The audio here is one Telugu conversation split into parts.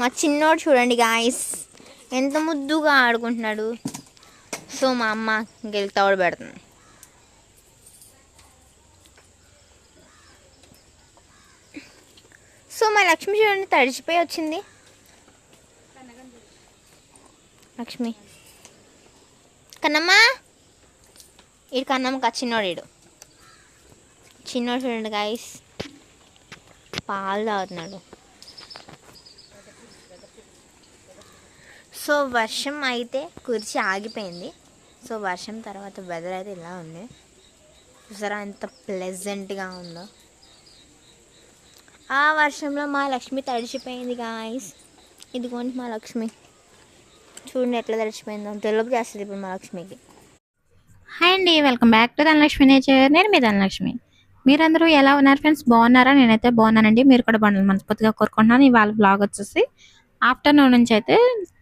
మా చిన్నోడు చూడండి గాయస్ ఎంత ముద్దుగా ఆడుకుంటున్నాడు. సో మా అమ్మ గెలుతాడు పెడుతుంది. సో మా లక్ష్మి చూడండి తడిచిపోయి వచ్చింది. లక్ష్మి. కన్నమ్మ. ఇడు కన్నమ్మ చిన్నోడు ఈడు. చిన్నోడు చూడండి గాయస్ పాలు తాగుతున్నాడు. సో వర్షం అయితే కురిచి ఆగిపోయింది. సో వర్షం తర్వాత వెదర్ అయితే ఇలా ఉంది. చూసారా ఎంత ప్లెజెంట్గా ఉందో. ఆ వర్షంలో మా లక్ష్మి తడిచిపోయింది గాయస్ ఇదిగోండి మా లక్ష్మి. చూడండి ఎట్లా తడిచిపోయిందో. తెలుపు చేస్తుంది ఇప్పుడు మా లక్ష్మికి. హాయ్ అండి welcome back to Dhanalakshmi nature. నేను మీ ధనలక్ష్మి. మీరందరూ ఎలా ఉన్నారు ఫ్రెండ్స్? బాగున్నారా? నేనైతే బాగున్నానండి. మీరు కూడా బాగున్నారు మనస్ఫూర్తిగా కోరుకుంటున్నాను. ఇవాళ బ్లాగ్ వచ్చేసి ఆఫ్టర్నూన్ నుంచి అయితే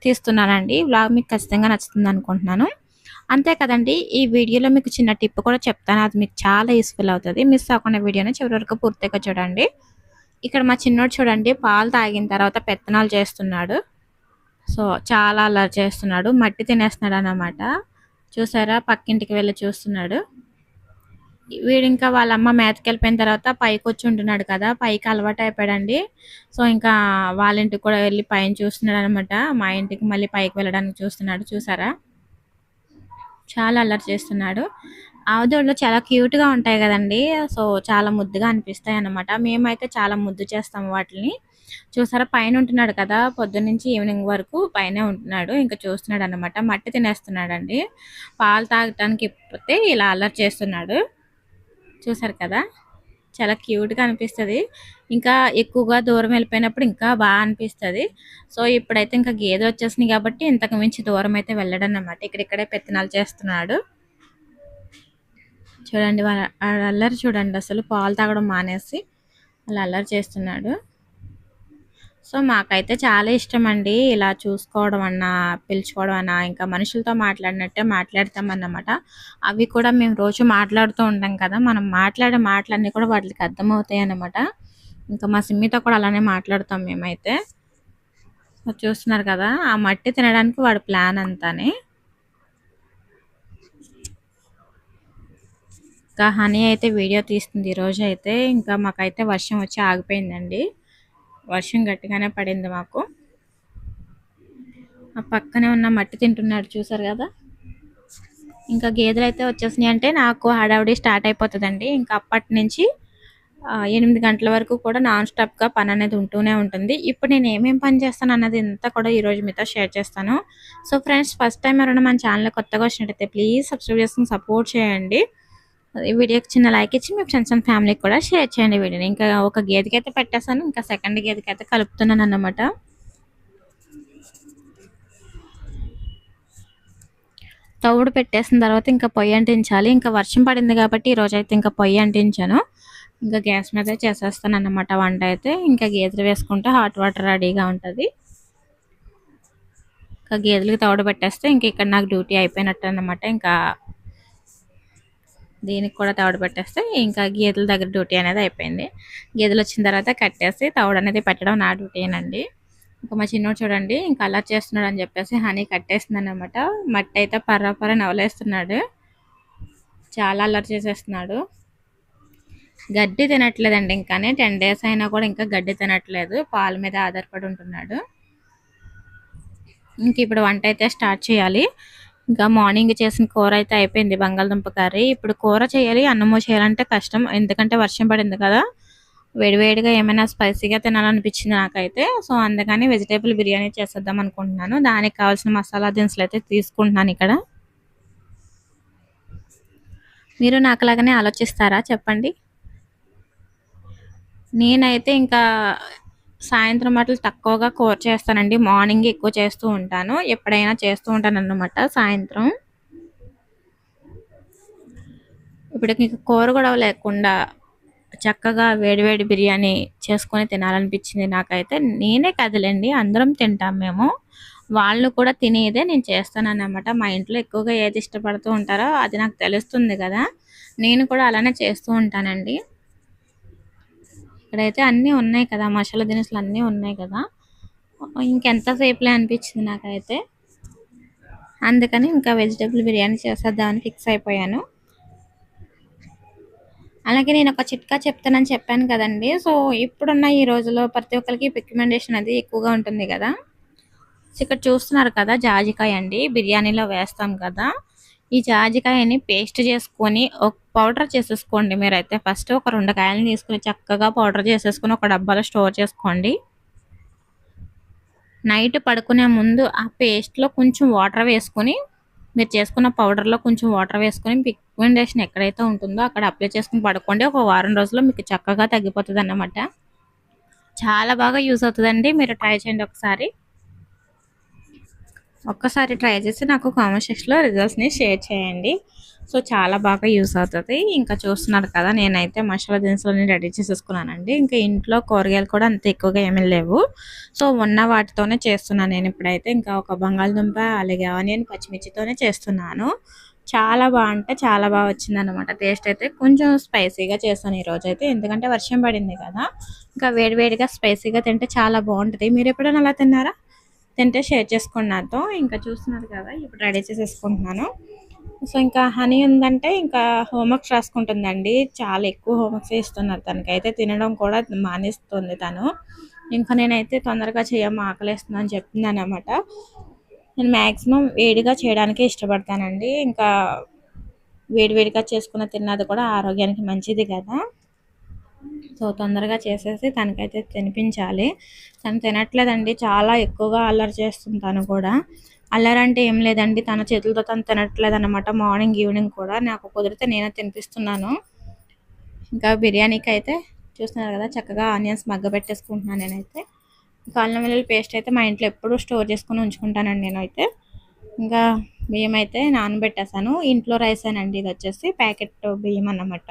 తీస్తున్నానండి వ్లాగ్ మీకు ఖచ్చితంగా నచ్చుతుంది అనుకుంటున్నాను. అంతే కదండి ఈ వీడియోలో మీకు చిన్న టిప్ కూడా చెప్తాను. అది మీకు చాలా యూస్ఫుల్ అవుతుంది. మిస్ అవ్వకుండా వీడియోని చివరి వరకు పూర్తిగా చూడండి. ఇక్కడ మా చిన్నోడు చూడండి పాలు తాగిన తర్వాత పెత్తనాలు చేస్తున్నాడు. సో చాలా అలా చేస్తున్నాడు. మట్టి తినేస్తున్నాడు అన్నమాట. చూసారా? పక్కింటికి వెళ్ళి చూస్తున్నాడు. వీడు ఇంకా వాళ్ళ అమ్మ మేతకి వెళ్ళిపోయిన తర్వాత పైకి వచ్చి ఉంటున్నాడు కదా పైకి అలవాటు అయిపోయాడండి. సో ఇంకా వాళ్ళ ఇంటికి కూడా వెళ్ళి పైన చూస్తున్నాడు అనమాట మా ఇంటికి మళ్ళీ పైకి వెళ్ళడానికి చూస్తున్నాడు చూసారా? చాలా అల్లరి చేస్తున్నాడు. ఆవుదోళ్ళు చాలా క్యూట్గా ఉంటాయి కదండి. సో చాలా ముద్దుగా అనిపిస్తాయి అన్నమాట. మేమైతే చాలా ముద్దు చేస్తాం వాటిని. చూసారా పైన ఉంటున్నాడు కదా పొద్దున్నుంచి ఈవినింగ్ వరకు పైన ఉంటున్నాడు. ఇంకా చూస్తున్నాడు అనమాట మట్టి తినేస్తున్నాడండి. పాలు తాగటానికి ఇప్పతే ఇలా అల్లరి చేస్తున్నాడు. చూసారు కదా? చాలా క్యూట్గా అనిపిస్తుంది. ఇంకా ఎక్కువగా దూరం వెళ్ళిపోయినప్పుడు ఇంకా బాగా అనిపిస్తుంది. సో ఇప్పుడైతే ఇంకా గేదె వచ్చేసినాయి కాబట్టి ఇంతకు మించి దూరం అయితే వెళ్ళడం అన్నమాట ఇక్కడిక్కడే పెత్తనాలు చేస్తున్నాడు. చూడండి వాళ్ళ వాళ్ళ అల్లరి చూడండి అసలు. పాలు తాగడం మానేసి అలా అల్లరి చేస్తున్నాడు. సో మాకైతే చాలా ఇష్టం అండి ఇలా చూసుకోవడం అన్నా పిలుచుకోవడం అన్నా ఇంకా మనుషులతో మాట్లాడినట్టే మాట్లాడతాం అన్నమాట అవి కూడా మేము రోజు మాట్లాడుతూ ఉంటాం కదా మనం మాట్లాడే మాటలన్నీ కూడా వాటికి అర్థమవుతాయి అన్నమాట. ఇంకా మా సిమ్మితో కూడా అలానే మాట్లాడుతాం మేమైతే. చూస్తున్నారు కదా ఆ మట్టి తినడానికి వాడి ప్లాన్ అంతానే. ఇంకా హనీ అయితే వీడియో తీస్తుంది ఈరోజు అయితే ఇంకా మాకైతే వర్షం వచ్చి ఆగిపోయిందండి. వర్షం గట్టిగానే పడింది మాకు. ఆ పక్కనే ఉన్న మట్టి తింటున్నాడు చూసారు కదా? ఇంకా గేదెలు అయితే వచ్చేసినాయి అంటే నాకు హడావిడి స్టార్ట్ అయిపోతుందండి. ఇంకా అప్పటి నుంచి ఎనిమిది గంటల వరకు కూడా నాన్ స్టాప్గా పని అనేది ఉంటూనే ఉంటుంది. ఇప్పుడు నేను ఏమేం పని చేస్తాను అన్నది ఇంతా కూడా ఈరోజు మీతో షేర్ చేస్తాను. సో ఫ్రెండ్స్ ఫస్ట్ టైం ఎవరైనా మన ఛానల్ కొత్తగా వచ్చినట్టయితే ప్లీజ్ సబ్స్క్రైబ్ చేసుకుని సపోర్ట్ చేయండి. ఈ వీడియోకి చిన్న లైక్ ఇచ్చి మీ ఫ్రెండ్స్ అండ్ ఫ్యామిలీకి కూడా షేర్ చేయండి వీడియోని. ఇంకా ఒక గేదెకి అయితే పెట్టేస్తాను ఇంకా సెకండ్ గేదెకి అయితే కలుపుతున్నాను అన్నమాట. తవుడు పెట్టేసిన తర్వాత ఇంకా పొయ్యి అంటించాలి. ఇంకా వర్షం పడింది కాబట్టి ఈరోజు అయితే ఇంకా పొయ్యి అంటించాను. ఇంకా గ్యాస్ మీద చేసేస్తాను అన్నమాట వంట అయితే. ఇంకా గేదెలు వేసుకుంటే హాట్ వాటర్ రెడీగా ఉంటుంది. ఇంకా గేదెలకు తవుడు పెట్టేస్తే ఇంక ఇక్కడ నాకు డ్యూటీ అయిపోయినట్టు అనమాట ఇంకా దీనికి కూడా తవుడు పెట్టేస్తే ఇంకా గేదెల దగ్గర డ్యూటీ అనేది అయిపోయింది. గేదెలు వచ్చిన తర్వాత కట్టేసి తవుడు అనేది పెట్టడం నా డ్యూటీనండి ఇంకా మా చిన్నోడు చూడండి ఇంకా అలా చేస్తున్నాడు అని చెప్పేసి హనీ కట్టేస్తుంది అనమాట మట్టి అయితే పర్ర పర్ర నవలేస్తున్నాడు. చాలా అల్లరి చేసేస్తున్నాడు. గడ్డి తినట్లేదండి ఇంకానే. టెన్ డేస్ అయినా కూడా ఇంకా గడ్డి తినట్లేదు. పాల మీద ఆధారపడి ఉంటున్నాడు. ఇంక ఇప్పుడు వంట అయితే స్టార్ట్ చేయాలి. ఇంకా మార్నింగ్ చేసిన కూర అయితే అయిపోయింది బంగాళదుంప కర్రీ. ఇప్పుడు కూర చేయాలి అన్నమో చేయాలంటే కష్టం. ఎందుకంటే వర్షం పడింది కదా. వేడివేడిగా ఏమైనా స్పైసీగా తినాలనిపించింది నాకైతే. సో అందుకని వెజిటేబుల్ బిర్యానీ చేసేద్దాం అనుకుంటున్నాను. దానికి కావాల్సిన మసాలా దినుసులు అయితే తీసుకుంటున్నాను ఇక్కడ. మీరు నాకులాగానే ఆలోచిస్తారా? చెప్పండి. నేనైతే ఇంకా సాయంత్రం మాటలు తక్కువగా కూర చేస్తానండి. మార్నింగ్ ఎక్కువ చేస్తూ ఉంటాను. ఎప్పుడైనా చేస్తూ ఉంటాను అన్నమాట సాయంత్రం. ఇప్పుడు ఇంకా కూర కూడా లేకుండా చక్కగా వేడివేడి బిర్యానీ చేసుకొని తినాలనిపించింది నాకైతే. నేనే కదలండి. అందరం తింటాం మేము. వాళ్ళు కూడా తినేదే నేను చేస్తాను అన్నమాట మా ఇంట్లో ఎక్కువగా ఏది ఇష్టపడుతూ ఉంటారో అది నాకు తెలుస్తుంది కదా. నేను కూడా అలానే చేస్తూ ఉంటానండి. ఇక్కడైతే అన్నీ ఉన్నాయి కదా మసాలా దినుసులు అన్నీ ఉన్నాయి కదా. ఇంకెంతసేపులే అనిపించింది నాకైతే. అందుకని ఇంకా వెజిటేబుల్ బిర్యానీ చేసేద్దామని ఫిక్స్ అయిపోయాను. అలాగే నేను ఒక చిట్కా చెప్తానని చెప్పాను కదండి. సో ఇప్పుడున్న ఈ రోజులో ప్రతి ఒక్కరికి రికమెండేషన్ అది ఎక్కువగా ఉంటుంది కదా. ఇక్కడ చూస్తున్నారు కదా జాజికాయ అండి. బిర్యానీలో వేస్తాం కదా. ఈ జాజికాయని పేస్ట్ చేసుకొని ఒక పౌడర్ చేసేసుకోండి మీరైతే. ఫస్ట్ ఒక రెండు కాయలను తీసుకుని చక్కగా పౌడర్ చేసేసుకొని ఒక డబ్బాలో స్టోర్ చేసుకోండి. నైట్ పడుకునే ముందు ఆ పేస్ట్లో కొంచెం వాటర్ వేసుకొని మీరు చేసుకున్న పౌడర్లో కొంచెం వాటర్ వేసుకొని పిగ్మెంటేషన్ ఎక్కడైతే ఉంటుందో అక్కడ అప్లై చేసుకుని పడుకోండి. ఒక వారం రోజుల్లో మీకు చక్కగా తగ్గిపోతుంది అన్నమాట చాలా బాగా యూజ్ అవుతుందండి. మీరు ట్రై చేయండి ఒకసారి. ఒక్కసారి ట్రై చేసి నాకు కామెంట్ సెక్షన్లో రిజల్ట్స్ని షేర్ చేయండి. సో చాలా బాగా యూస్ అవుతుంది. ఇంకా చూస్తున్నారు కదా నేనైతే మసాలా దినుసులని రెడీ చేసేసుకున్నానండి. ఇంకా ఇంట్లో కూరగాయలు కూడా అంత ఎక్కువగా ఏమీ లేవు. సో ఉన్న వాటితోనే చేస్తున్నాను నేను ఇప్పుడైతే. ఇంకా ఒక బంగాళదుంప అలాగే ఆనియన్ పచ్చిమిర్చితోనే చేస్తున్నాను. చాలా బాగుంటే చాలా బాగా వచ్చింది అనమాట టేస్ట్ అయితే కొంచెం స్పైసీగా చేస్తాను ఈరోజు అయితే ఎందుకంటే వర్షం పడింది కదా. ఇంకా వేడివేడిగా స్పైసీగా తింటే చాలా బాగుంటుంది. మీరు ఎప్పుడైనా అలా తిన్నారా? తింటే షేర్ చేసుకోండి నాతో. ఇంకా చూస్తున్నారు కదా ఇప్పుడు రెడీ చేసేసుకుంటున్నాను. సో ఇంకా హనీ ఉందంటే ఇంకా హోంవర్క్స్ రాసుకుంటుందండి. చాలా ఎక్కువ హోంవర్క్స్ ఇస్తున్నారు తనకైతే తినడం కూడా మానేస్తుంది తను. ఇంకా నేనైతే తొందరగా చేయమ్మ ఆకలిస్తుంది అని చెప్పింది అనమాట నేను మ్యాక్సిమం వేడిగా చేయడానికే ఇష్టపడతానండి. ఇంకా వేడివేడిగా చేసుకున్న తిన్నది కూడా ఆరోగ్యానికి మంచిది కదా. సో తొందరగా చేసేసి తనకైతే తినిపించాలి. తను తినట్లేదండి చాలా ఎక్కువగా అల్లరి చేస్తుంది తను కూడా. అల్లరి అంటే ఏం లేదండి తన చేతులతో తను తినట్లేదు అనమాట మార్నింగ్ ఈవినింగ్ కూడా. నాకు కుదిరితే నేనే తినిపిస్తున్నాను. ఇంకా బిర్యానీకి అయితే చూస్తున్నారు కదా చక్కగా ఆనియన్స్ మగ్గ పెట్టేసుకుంటున్నాను నేనైతే. కాళ్ళ వెల్లుల్లి పేస్ట్ అయితే మా ఇంట్లో ఎప్పుడూ స్టోర్ చేసుకుని ఉంచుకుంటానండి నేనైతే. ఇంకా బియ్యం అయితే నానబెట్టేసాను ఇంట్లో రైస్ అనండి ఇది వచ్చేసి ప్యాకెట్ బియ్యం అన్నమాట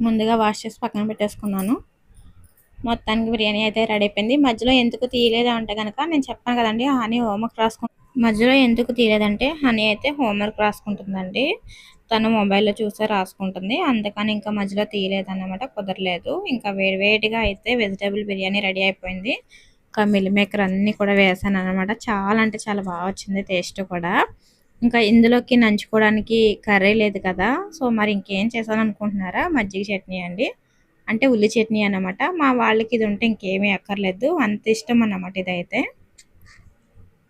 ముందుగా వాష్ చేసి పక్కన పెట్టేసుకున్నాను. మొత్తానికి బిర్యానీ అయితే రెడీ అయిపోయింది. మధ్యలో ఎందుకు తీయలేదు అంటే కనుక నేను చెప్పాను కదండి హనీ హోంవర్క్ రాసుకు మధ్యలో ఎందుకు తీయలేదంటే హనీ అయితే హోంవర్క్ రాసుకుంటుందండి. తను మొబైల్లో చూసే రాసుకుంటుంది. అందుకని ఇంకా మధ్యలో తీయలేదన్నమాట కుదరలేదు. ఇంకా వేడివేడిగా అయితే వెజిటేబుల్ బిర్యానీ రెడీ అయిపోయింది. ఇంకా మిల్ మేకర్ అన్నీ కూడా వేసాను అనమాట చాలా అంటే చాలా బాగా వచ్చింది టేస్ట్ కూడా. ఇంకా ఇందులోకి నంచుకోవడానికి కర్రీ లేదు కదా. సో మరి ఇంకేం చేశాను అనుకుంటున్నారా మజ్జిగ చట్నీ అండి. అంటే ఉల్లి చట్నీ అనమాట మా వాళ్ళకి ఇది ఉంటే ఇంకేమీ అక్కర్లేదు. అంత ఇష్టం అన్నమాట ఇదైతే.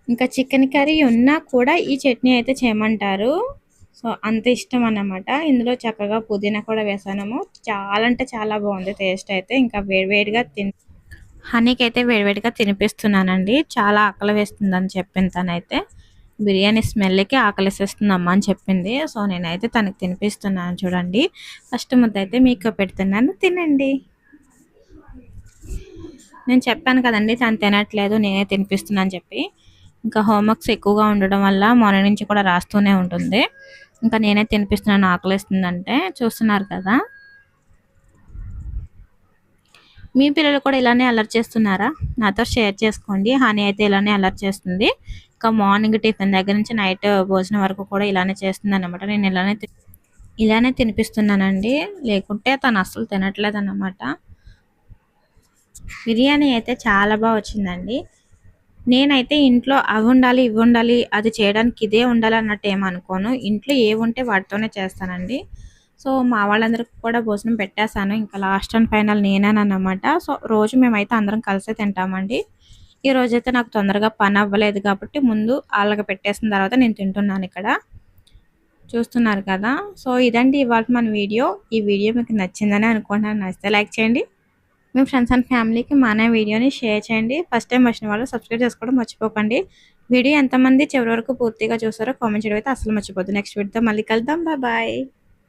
ఇంకా చికెన్ కర్రీ ఉన్నా కూడా ఈ చట్నీ అయితే చేయమంటారు. సో అంత ఇష్టం అన్నమాట. ఇందులో చక్కగా పుదీనా కూడా వేసాను చాలా అంటే చాలా బాగుంది టేస్ట్ అయితే. ఇంకా వేడివేడిగా తిన్ హనీకి అయితే వేడివేడిగా తినిపిస్తున్నానండి. చాలా ఆకలి వేస్తుందని చెప్పిన తనైతే. బిర్యానీ స్మెల్కి ఆకలిసేస్తుంది అమ్మ అని చెప్పింది. సో నేనైతే తనకి తినిపిస్తున్నాను చూడండి. ఫస్ట్ ముద్ద అయితే మీకు పెడుతున్నాను. తినండి. నేను చెప్పాను కదండి తను తినట్లేదు నేనే తినిపిస్తున్నాను చెప్పి. ఇంకా హోంవర్క్స్ ఎక్కువగా ఉండడం వల్ల మార్నింగ్ నుంచి కూడా రాస్తూనే ఉంటుంది. ఇంకా నేనే తినిపిస్తున్నాను ఆకలిస్తుందంటే. చూస్తున్నారు కదా. మీ పిల్లలు కూడా ఇలానే అలర్ట్ చేస్తున్నారా? నాతో షేర్ చేసుకోండి. హనీ అయితే ఇలానే అలర్ట్ చేస్తుంది. ఇంకా మార్నింగ్ టిఫిన్ దగ్గర నుంచి నైట్ భోజనం వరకు కూడా ఇలానే చేస్తుంది అనమాట నేను ఇలానే ఇలానే తినిపిస్తున్నానండి. లేకుంటే తను అస్సలు తినట్లేదు అనమాట బిర్యానీ అయితే చాలా బాగా వచ్చిందండి. నేనైతే ఇంట్లో అవి ఉండాలి ఇవి ఉండాలి అది చేయడానికి ఇదే ఉండాలి అన్నట్టు ఏమనుకోను ఇంట్లో ఏ ఉంటే వాటితోనే చేస్తానండి. సో మా వాళ్ళందరికీ కూడా భోజనం పెట్టేశాను. ఇంకా లాస్ట్ అండ్ ఫైనల్ నేనేనమాట సో రోజు మేమైతే అందరం కలిసే తింటామండి. ఈ రోజైతే నాకు తొందరగా పని అవ్వలేదు కాబట్టి ముందు వాళ్ళకి పెట్టేసిన తర్వాత నేను తింటున్నాను ఇక్కడ. చూస్తున్నారు కదా? సో ఇదండి ఇవాళ మన వీడియో. ఈ వీడియో మీకు నచ్చిందని అనుకుంటున్నాను. నచ్చితే లైక్ చేయండి. మీ ఫ్రెండ్స్ అండ్ ఫ్యామిలీకి మన వీడియోని షేర్ చేయండి. ఫస్ట్ టైం వచ్చిన వాళ్ళు సబ్స్క్రైబ్ చేసుకోవడం మర్చిపోకండి. వీడియో ఎంతమంది చివరి వరకు పూర్తిగా చూసారో కామెంట్ చేయడం అయితే అసలు మర్చిపోద్దు. నెక్స్ట్ వీడియోతో మళ్ళీ కలుద్దాం. బాయ్.